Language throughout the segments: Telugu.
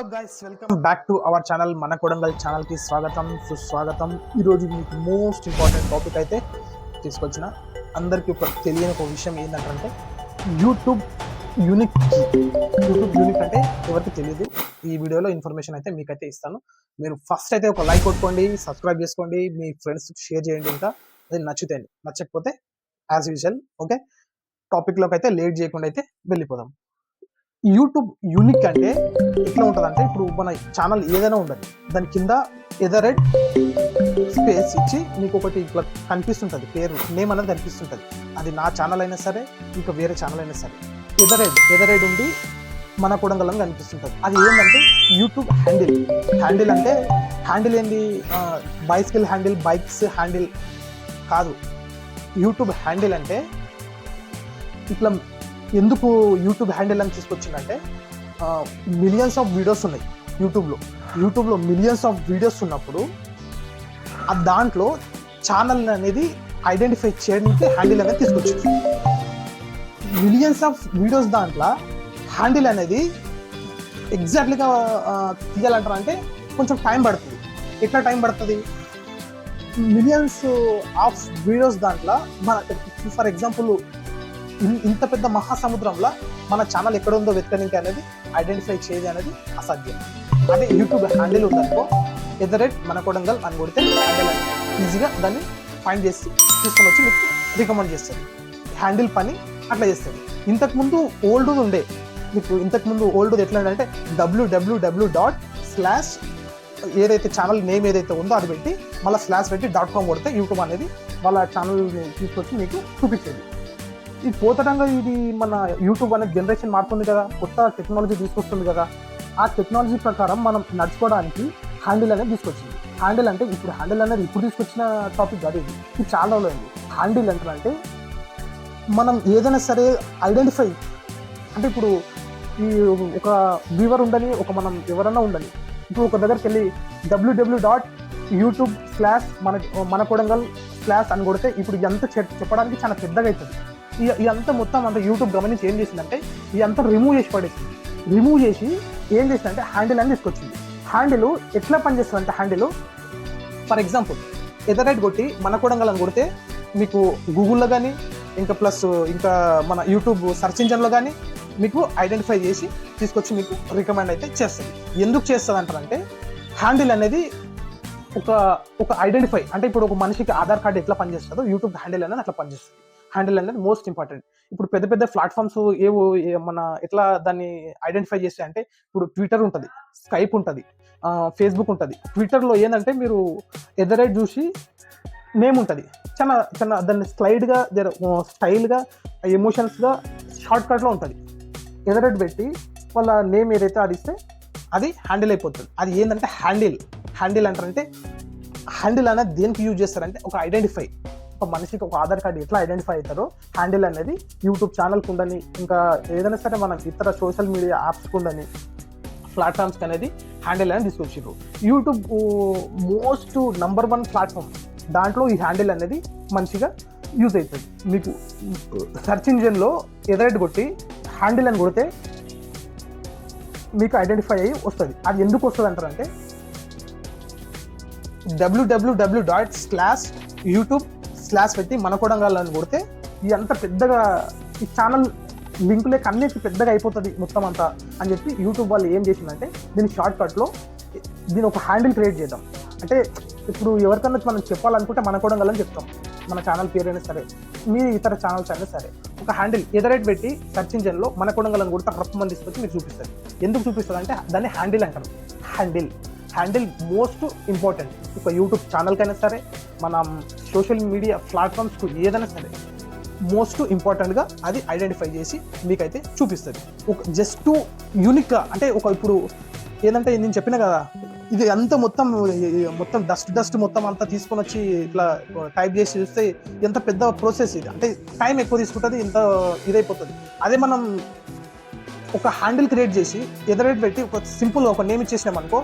Hello guys welcome back to our channel మన కొడంగల్ ఛానల్కి స్వాగతం సుస్వాగతం. ఈరోజు మీకు మోస్ట్ ఇంపార్టెంట్ టాపిక్ అయితే తీసుకొచ్చిన అందరికీ ఒక తెలియని ఒక విషయం ఏంటంటే యూట్యూబ్ యూనిక్ యూట్యూబ్ యూనిక్ అంటే ఎవరికి తెలియదు. ఈ వీడియోలో ఇన్ఫర్మేషన్ అయితే మీకైతే ఇస్తాను. మీరు ఫస్ట్ అయితే ఒక లైక్ కొట్టుకోండి సబ్స్క్రైబ్ చేసుకోండి మీ ఫ్రెండ్స్ షేర్ చేయండి ఇంకా. అది నచ్చుతాయండి నచ్చకపోతే యాజ్ యూజువల్ ఓకే టాపిక్లోకి అయితే లేట్ చేయకుండా అయితే వెళ్ళిపోదాం. యూట్యూబ్ యూనిక్ అంటే ఎట్లా ఉంటుంది అంటే ఇప్పుడు మన ఛానల్ ఏదైనా ఉండదు దాని కింద ఎదరెడ్ స్పేస్ ఇచ్చి నీకు ఒకటి ఇట్లా కనిపిస్తుంటుంది పేరు నేమ్ అనేది కనిపిస్తుంటుంది. అది నా ఛానల్ అయినా సరే ఇంకా వేరే ఛానల్ అయినా సరే. ఎదరెడ్ ఎదరెడ్ ఉండి మన కొడంగలం కనిపిస్తుంటుంది. అది ఏంటంటే యూట్యూబ్ హ్యాండిల్ హ్యాండిల్ అంటే హ్యాండిల్ ఏంది? బైసికల్ హ్యాండిల్ బైక్స్ హ్యాండిల్ కాదు. యూట్యూబ్ హ్యాండిల్ అంటే ఇట్లా ఎందుకు యూట్యూబ్ హ్యాండిల్ అని తీసుకొచ్చిందంటే మిలియన్స్ ఆఫ్ వీడియోస్ ఉన్నాయి యూట్యూబ్లో. యూట్యూబ్లో మిలియన్స్ ఆఫ్ వీడియోస్ ఉన్నప్పుడు ఆ దాంట్లో ఛానల్ అనేది ఐడెంటిఫై చేయడానికి హ్యాండిల్ అనేది తీసుకొచ్చింది. మిలియన్స్ ఆఫ్ వీడియోస్ దాంట్లో హ్యాండిల్ అనేది ఎగ్జాక్ట్లీగా తీయాలంటారా అంటే కొంచెం టైం పడుతుంది. ఎట్లా టైం పడుతుంది? మిలియన్స్ ఆఫ్ వీడియోస్ దాంట్లో మన ఫర్ ఎగ్జాంపుల్ ఇంత పెద్ద మహాసముద్రంలో మన ఛానల్ ఎక్కడ ఉందో వెతకడానికి అనేది ఐడెంటిఫై చేయదు అనేది అసాధ్యం. అదే యూట్యూబ్ హ్యాండిల్ ఉందనుకో ఎట్ ద రేట్ మన కొడంగల్ అని కొడితే ఈజీగా దాన్ని ఫైండ్ చేసి తీసుకొని వచ్చి మీకు రికమెండ్ చేస్తుంది. హ్యాండిల్ పని అట్లా చేస్తుంది. ఇంతకుముందు ఓల్డ్ ఉండే మీకు ఇంతకుముందు ఓల్డ్ ఎట్లా అంటే డబ్ల్యూడబ్ల్యూడబ్ల్యూ డాట్ స్లాష్ ఏదైతే ఛానల్ నేమ్ ఏదైతే ఉందో అది పెట్టి మళ్ళీ స్లాష్ పెట్టి డాట్ కామ్ కొడితే యూట్యూబ్ అనేది వాళ్ళ ఛానల్ తీసుకొచ్చి మీకు చూపించేది. ఈ పోతడంగా ఇది మన యూట్యూబ్ అనే జనరేషన్ మారుతుంది కదా. కొత్త టెక్నాలజీ తీసుకొస్తుంది కదా. ఆ టెక్నాలజీ ప్రకారం మనం నడుచుకోవడానికి హ్యాండిల్ అనేది తీసుకొచ్చింది. హ్యాండిల్ అంటే ఇప్పుడు హ్యాండిల్ అనేది ఇప్పుడు తీసుకొచ్చిన టాపిక్ కాదు ఇది. ఇది చాలా రోజులు అయింది. హ్యాండిల్ అంటే మనం ఏదైనా సరే ఐడెంటిఫై అంటే ఇప్పుడు ఈ ఒక వ్యూవర్ ఉండని ఒక మనం ఎవరన్నా ఉండని ఇప్పుడు ఒక దగ్గరికి వెళ్ళి డబ్ల్యూడబ్ల్యూ డాట్ యూట్యూబ్ స్లాష్ మన మన కొడంగల్ స్లాష్ అని కొడితే ఇప్పుడు ఎంత చెప్పడానికి చాలా పెద్దగా అవుతుంది. ఇదంతా మొత్తం అంత యూట్యూబ్ గమనించి ఏం చేసిందంటే ఇదంతా రిమూవ్ చేసి పడేసింది. రిమూవ్ చేసి ఏం చేసిందంటే హ్యాండిల్ అని తీసుకొచ్చింది. హ్యాండిల్ ఎట్లా పనిచేస్తుంది అంటే హ్యాండిల్ ఫర్ ఎగ్జాంపుల్ ఎదరైట్ కొట్టి మన కొడంగల్ కొడితే మీకు గూగుల్లో కానీ ఇంకా ప్లస్ ఇంకా మన యూట్యూబ్ సెర్చ్ ఇంజన్లో కానీ మీకు ఐడెంటిఫై చేసి తీసుకొచ్చి మీకు రికమెండ్ అయితే చేస్తుంది. ఎందుకు చేస్తుంది అంటారంటే హ్యాండిల్ అనేది ఒక ఒక ఐడెంటిఫై అంటే ఇప్పుడు ఒక మనిషికి ఆధార్ కార్డు ఎట్లా పనిచేస్తుందో యూట్యూబ్ హ్యాండిల్ అనేది అట్లా పనిచేస్తుంది. హ్యాండిల్ అనేది మోస్ట్ ఇంపార్టెంట్ ఇప్పుడు పెద్ద పెద్ద ప్లాట్ఫామ్స్ ఏవో మన ఎట్లా దాన్ని ఐడెంటిఫై చేస్తే అంటే ఇప్పుడు ట్విట్టర్ ఉంటుంది స్కైప్ ఉంటుంది ఫేస్బుక్ ఉంటుంది. ట్విట్టర్లో ఏంటంటే మీరు ఎదరైట్ చూసి నేమ్ ఉంటుంది. చాలా చాలా దాన్ని స్లైడ్గా స్టైల్గా ఎమోషన్స్గా షార్ట్ కట్లో ఉంటుంది. ఎదరైట్ పెట్టి వాళ్ళ నేమ్ ఏదైతే అది ఇస్తే అది హ్యాండిల్ అయిపోతుంది. అది ఏంటంటే హ్యాండిల్ హ్యాండిల్ అంటారంటే హ్యాండిల్ అనేది దేనికి యూజ్ చేస్తారంటే ఒక ఐడెంటిఫై ఒక మనిషికి ఒక ఆధార్ కార్డు ఎట్లా ఐడెంటిఫై అవుతారో హ్యాండిల్ అనేది యూట్యూబ్ ఛానల్ ఉండని ఇంకా ఏదైనా సరే మనం ఇతర సోషల్ మీడియా యాప్స్ ఉండని ప్లాట్ఫామ్స్కి అనేది హ్యాండిల్ అనేది తీసుకొచ్చారు YouTube most number one platform దాంట్లో ఈ హ్యాండిల్ అనేది మంచిగా యూజ్ అవుతుంది మీకు సెర్చ్ ఇంజిన్లో ఎదరెట్ కొట్టి హ్యాండిల్ అని కొడితే మీకు ఐడెంటిఫై అయ్యి వస్తుంది. అది ఎందుకు వస్తుంది అంటారంటే డబ్ల్యూడబ్ల్యూడబ్ల్యూ డాట్ స్లాష్ యూట్యూబ్ స్లాష్ పెట్టి మన కొడంగాలని కొడితే ఇది అంత పెద్దగా ఈ ఛానల్ లింకులే అన్నిటి పెద్దగా అయిపోతుంది మొత్తం అంతా అని చెప్పి యూట్యూబ్ వాళ్ళు ఏం చేసిందంటే దీని షార్ట్ కట్లో దీని ఒక హ్యాండిల్ క్రియేట్ చేద్దాం. అంటే ఇప్పుడు ఎవరికన్నా మనం చెప్పాలనుకుంటే మన కొడంగలని చెప్తాం. మన ఛానల్ పేరైనా సరే మీ ఇతర ఛానల్స్ అయినా సరే. ఒక హ్యాండిల్ ఎదరైట్ పెట్టి సెర్చ్ ఇంజన్లో మన కొడంగలని కొడితే రప్పమని మంది తీసుకొచ్చి మీకు చూపిస్తుంది. ఎందుకు చూపిస్తుంది అంటే దాన్ని హ్యాండిల్ అంటారు. హ్యాండిల్ హ్యాండిల్ మోస్ట్ ఇంపార్టెంట్ ఒక యూట్యూబ్ ఛానల్కైనా సరే మనం సోషల్ మీడియా ప్లాట్ఫామ్స్కు ఏదైనా సరే మోస్ట్ ఇంపార్టెంట్గా అది ఐడెంటిఫై చేసి మీకైతే చూపిస్తుంది. ఒక జస్ట్ యూనిక్గా అంటే ఒక ఇప్పుడు ఏంటంటే నేను చెప్పిన కదా ఇది అంతా మొత్తం మొత్తం డస్ట్ డస్ట్ మొత్తం అంతా తీసుకొని వచ్చి ఇట్లా టైప్ చేసి చూస్తే ఎంత పెద్ద ప్రాసెస్ ఇది. అంటే టైం ఎక్కువ తీసుకుంటుంది ఇంత ఇదైపోతుంది. అదే మనం ఒక హ్యాండిల్ క్రియేట్ చేసి ఎదరేట్ పెట్టి ఒక సింపుల్ ఒక నేమ్ ఇచ్చేసినాం అనుకో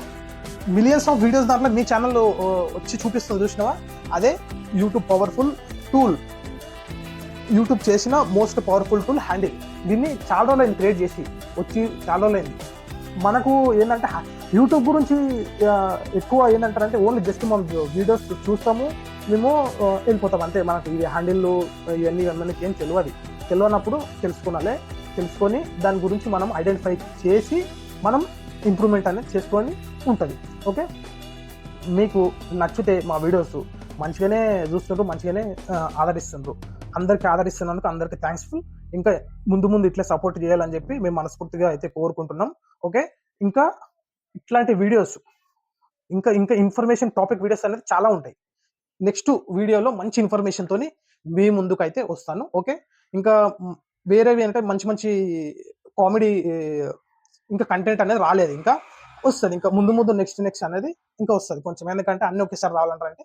మిలియన్స్ ఆఫ్ వీడియోస్ దాంట్లో మీ ఛానల్లో వచ్చి చూపిస్తుంది చూసినావా? అదే యూట్యూబ్ పవర్ఫుల్ టూల్ యూట్యూబ్ చేసిన మోస్ట్ పవర్ఫుల్ టూల్ హ్యాండిల్ దీన్ని చాలా రోజులైంది క్రియేట్ చేసి వచ్చి చాలా రోజులైంది. మనకు ఏంటంటే యూట్యూబ్ గురించి ఎక్కువ ఏంటంటారంటే ఓన్లీ జస్ట్ మనం వీడియోస్ చూస్తాము మేము వెళ్ళిపోతాం. అంతే మనకి ఈ హ్యాండిల్ ఇవన్నీ మనకి ఏం తెలియదు తెలియనప్పుడు తెలుసుకోవాలి తెలుసుకొని దాని గురించి మనం ఐడెంటిఫై చేసి మనం ఇంప్రూవ్మెంట్ అనేది చేసుకొని ఉంటుంది. ఓకే మీకు నచ్చితే మా వీడియోస్ మంచిగానే చూస్తుండ్రు మంచిగానే ఆదరిస్తుండ్రు. అందరికీ ఆదరిస్తున్నందుకు అందరికీ థ్యాంక్స్ఫుల్ ఇంకా ముందు ముందు ఇట్లా సపోర్ట్ చేయాలని చెప్పి మేము మనస్ఫూర్తిగా అయితే కోరుకుంటున్నాం. ఓకే ఇంకా ఇట్లాంటి వీడియోస్ ఇంకా ఇంకా ఇన్ఫర్మేషన్ టాపిక్ వీడియోస్ అనేది చాలా ఉంటాయి. నెక్స్ట్ వీడియోలో మంచి ఇన్ఫర్మేషన్తో మీ ముందుకు అయితే వస్తాను. ఓకే ఇంకా వేరేవి అంటే మంచి మంచి కామెడీ ఇంకా కంటెంట్ అనేది రాలేదు. ఇంకా వస్తుంది. ఇంకా ముందు ముందు నెక్స్ట్ నెక్స్ట్ అనేది ఇంకా వస్తుంది కొంచెం. ఎందుకంటే అన్ని ఒకేసారి రావాలంటారంటే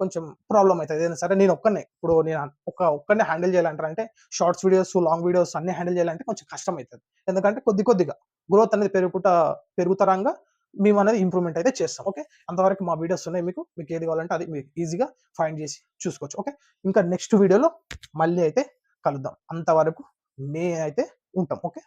కొంచెం ప్రాబ్లం అవుతుంది. ఏదైనా సరే నేను ఒక్కనే ఇప్పుడు నేను ఒక ఒక్కనే హ్యాండిల్ చేయాలంటారంటే షార్ట్స్ వీడియోస్ లాంగ్ వీడియోస్ అన్ని హ్యాండిల్ చేయాలంటే కొంచెం కష్టం అవుతుంది ఎందుకంటే కొద్ది కొద్దిగా గ్రోత్ అనేది పెరుగుకుంటా పెరుగుతరంగా మేము అనేది ఇంప్రూవ్మెంట్ అయితే చేస్తాం. ఓకే? అంతవరకు మా వీడియోస్ ఉన్నాయి మీకు. మీకు ఏది కావాలంటే అది మీకు ఈజీగా ఫైండ్ చేసి చూసుకోవచ్చు. ఓకే? ఇంకా నెక్స్ట్ వీడియోలో మళ్ళీ అయితే కలుద్దాం. అంతవరకు మే అయితే ఉంటాం. ఓకే?